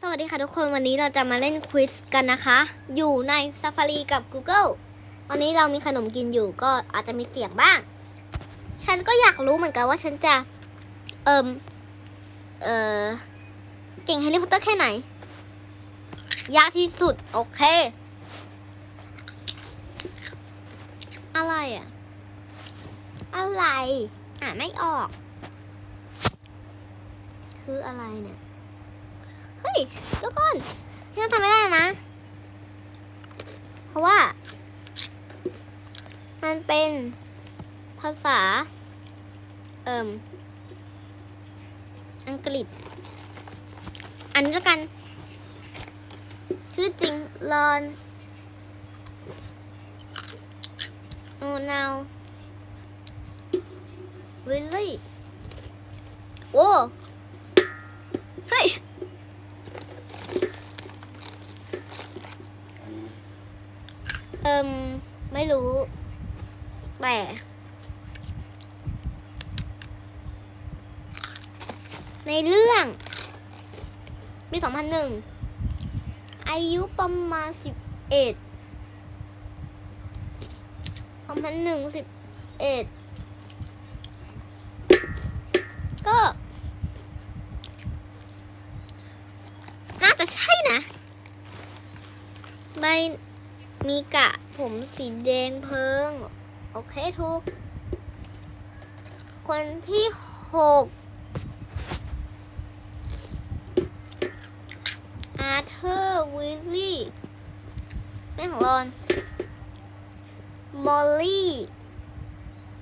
สวัสดีค่ะทุกคนวันนี้เราจะมาเล่นควิสกันนะคะ อยู่ใน Safari กับ Google วันนี้เรามีขนมกินอยู่ก็อาจจะมีเสียงบ้าง ฉันก็อยากรู้เหมือนกันว่าฉันจะ เอิมเออเก่งแฮร์รี่พอตเตอร์แค่ไหน ยากที่สุด โอเค อะไรอะ อะไร อ่านไม่ออก คืออะไรเนี่ย ยทุกคนที่เราทำไม่ได้นะ เพราะว่า มันเป็นภาษา เอ่มอังกฤษ อันนี้แล้วกัน ชื่อจริงลอนโอนาววิลลี่โอ้เฮ้ย เอิมไม่รู้ แต่ในเรื่องปีสองพันหนึ่งอายุประมาณสิบเอ็ดสองพันหนึ่งสิบเอ็ดก็ น่าจะใช่นะใบ มีกะผมสีแดงเพิง โอเคทุก คนที่หกอาร์เธอร์วิลลี่แม่ของรอนมอลลี่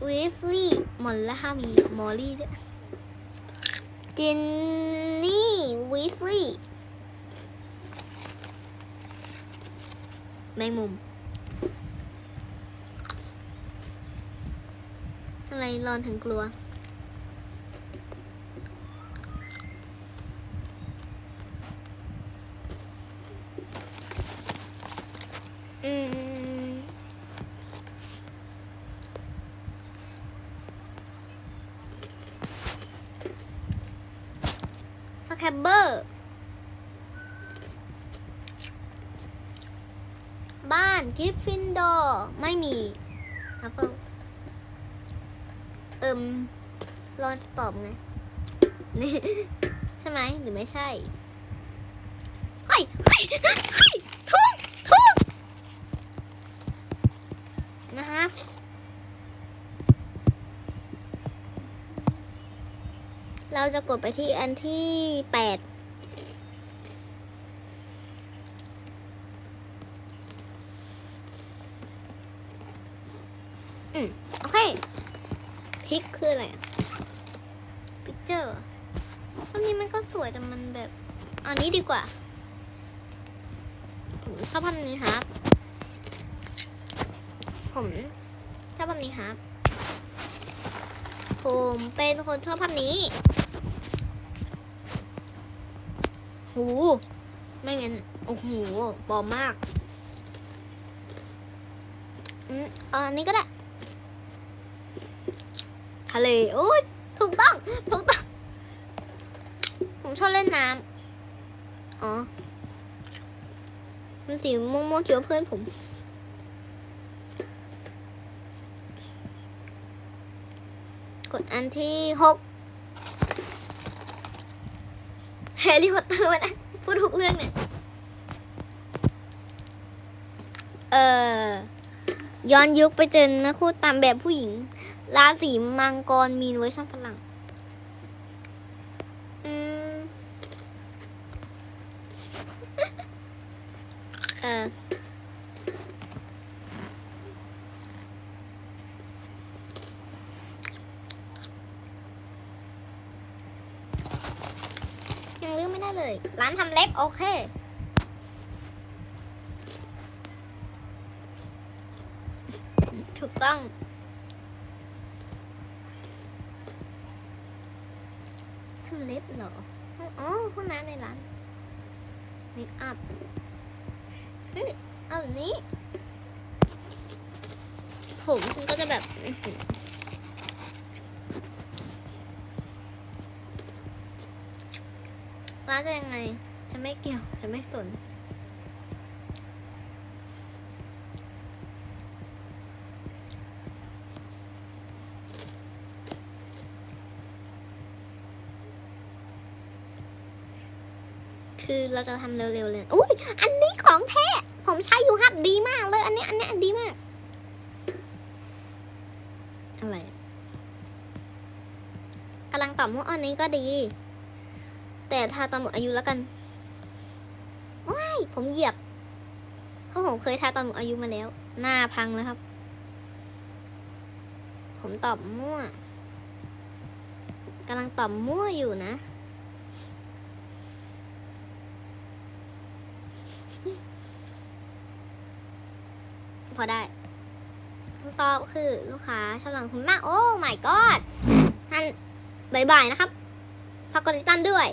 วิสลี่มอลล่ามีมอลลี่ด้วยเจนนี่วิสลี่ แมงมุม อะไรรอนถึงกลัว อืม สแคบเบอร์ บ้านกริฟฟินดอร์ไม่มีฮัฟเฟิลเอิมรอนตอบไงนี่ใช่ไหมหรือไม่ใช่เฮ้ยเฮ้ยเฮ้ยทุกทุกนะคะเราจะกดไปที่อันที่แปด อืม โอเค พิกคืออะไรพิกเจอร์อันนี้มันก็สวยแต่มันแบบอันนี้ดีกว่าผมชอบภาพนี้ครับ ผมชอบภาพนี้ครับ ผมเป็นคนชอบภาพนี้ หู ไม่งั้น โอ้โหปลอมมาก อืมอันนี้ก็ได้ ทะเลโอ้ยถูกต้องถูกต้อง ผมชอบเล่นน้ำอ๋อมันสีม่วงๆเกี่ยวเพื่อนผมกดอันที่หกแฮร์รี่พอตเตอร์นะพูดถูกเรื่องเนี่ย เอ่อ ย้อนยุคไปเจอนะคู่ตามแบบผู้หญิง ราศีมังกรมีนเวอร์ชันฝรั่งเออยังเลือกไม่ได้เลย ร้านทำเล็บโอเคถูกต้องำเล็บเหรอ อ๋อห้องน้ำในร้านเมคอัพเฮ้ยเอาแบบนี้ ผมคุณก็จะแบบร้านจะยังไง จะไม่เกี่ยว จะไม่สน คือเราจะทำเร็วๆเลยอุ้ยอันนี้ของแท้ผมใช้อยู่ครับดีมากเลย อันนี้อันนี้อันดีมากอะไรกำลังตอบมุกอันนี้ก็ดี แต่ถ้าตอนหมดอายุแล้วกันว้ายผมเหยียบเพราะผมเคยทาตอนหมดอายุมาแล้ว หน้าพังเลยครับ ผมตอบมั่วกำลังตอบมั่วอยู่นะ พอได้คำตอบคือลูกค้าชอบหลังคุณมาก โอ้ my god ท่านบายบายนะครับ ฝากกดติดตามด้วย